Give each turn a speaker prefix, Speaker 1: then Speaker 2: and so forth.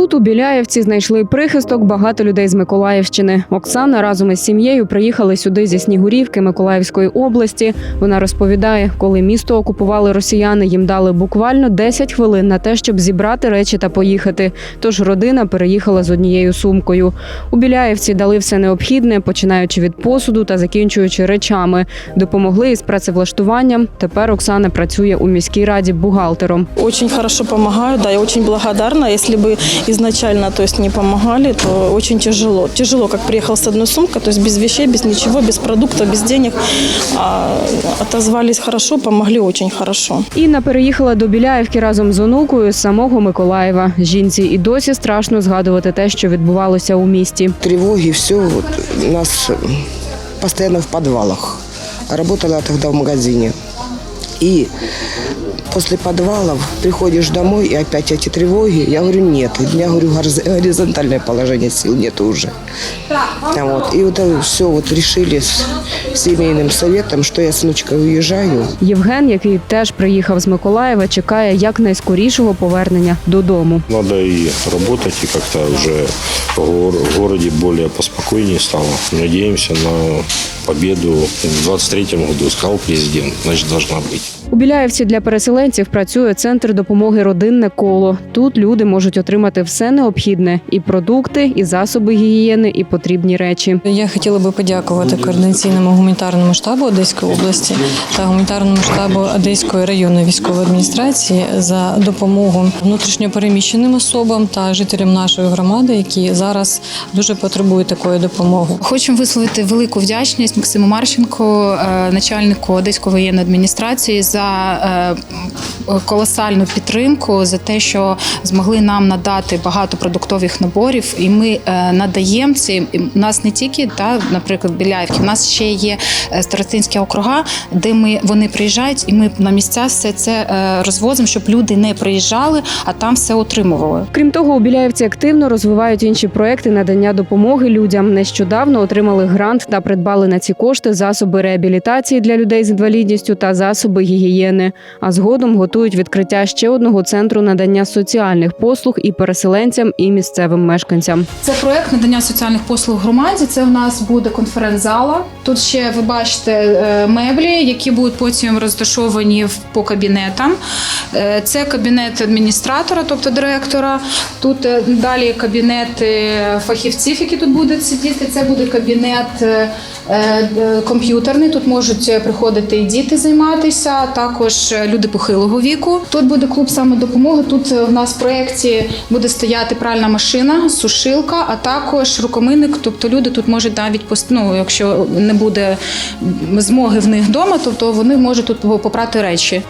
Speaker 1: Тут у Біляєвці знайшли прихисток багато людей з Миколаївщини. Оксана разом із сім'єю приїхали сюди зі Снігурівки Миколаївської області. Вона розповідає, коли місто окупували росіяни, їм дали буквально 10 хвилин на те, щоб зібрати речі та поїхати. Тож родина переїхала з однією сумкою. У Біляєвці дали все необхідне, починаючи від посуду та закінчуючи речами. Допомогли із працевлаштуванням. Тепер Оксана працює у міській раді бухгалтером.
Speaker 2: Очень хорошо помогают, да, я очень благодарна. Если бы изначально, то есть не помогали, то очень тяжело. Тяжело, как приехал с одной сумкой, то есть без вещей, без ничего, без продуктов, без денег. А отозвались хорошо, помогли очень хорошо.
Speaker 1: Інна переїхала до Біляївки разом з онукою з самого Миколаєва. Жінці і досі страшно згадувати те, що відбувалося у місті.
Speaker 3: тревоги, все. Вот, у нас постоянно в подвалах. А Работала тогда в магазине. И после подвалов приходишь домой, и опять эти тревоги. Я говорю, нет. У меня, говорю, горз- горизонтальное положение сил нет уже. А Вот. И вот все вот решили с семейным советом, что я с внучкой уезжаю.
Speaker 1: Євген, який теж приїхав з Миколаєва, чекає якнайскорішого повернення додому.
Speaker 4: Надо и работать, и как-то уже в гор- в городе более поспокойнее стало. Надеемся на победу в 23 году, сказал президент, значит, должна быть.
Speaker 1: У Біляєвці для переселенців працює центр допомоги родинне коло. Тут люди можуть отримати все необхідне: і продукти, і засоби гігієни, і потрібні речі.
Speaker 5: Я хотіла би подякувати координаційному гуманітарному штабу Одеської області та гуманітарному штабу Одеської районної військової адміністрації за допомогу внутрішньопереміщеним особам та жителям нашої громади, які зараз дуже потребують такої допомоги.
Speaker 6: Хочемо висловити велику вдячність Максиму Марченку, е, начальнику Одеської воєнної адміністрації, за е, колосальну підтримку, за те, що змогли нам надати багато продуктових наборів, і ми е, надаємо ці. У нас не тільки та, наприклад, Біляївки, у нас ще є е, старостинські округа, де ми вони приїжджають, і ми на місця все це розвозимо, щоб люди не приїжджали, а там все отримували.
Speaker 1: Крім того, у Біляєвці активно розвивають інші проекти надання допомоги людям. Нещодавно отримали грант та придбали на ці кошти засоби реабілітації для людей з інвалідністю та засоби гігієни. А згодом готують відкриття ще одного центру надання соціальних послуг і переселенцям, і місцевим мешканцям.
Speaker 6: Це проект надання соціальних послуг громаді. Це у нас буде конференц-зала. Тут ще ви бачите е, меблі, які будуть потім розташовані по кабінетам. Е, Це кабінет адміністратора, тобто директора. Тут е, далі кабінети фахівців, які тут будуть сидіти. Це буде кабінет комп'ютерний. Тут можуть приходити і діти займатися, також е, люди похилого віку. Тут буде клуб самодопомоги. Тут е, в нас в проєкті буде стояти пральна машина, сушилка, а також рукомийник. Тобто люди тут можуть навіть ну, якщо не буде змоги в них вдома, тобто вони можуть тут попрати речі.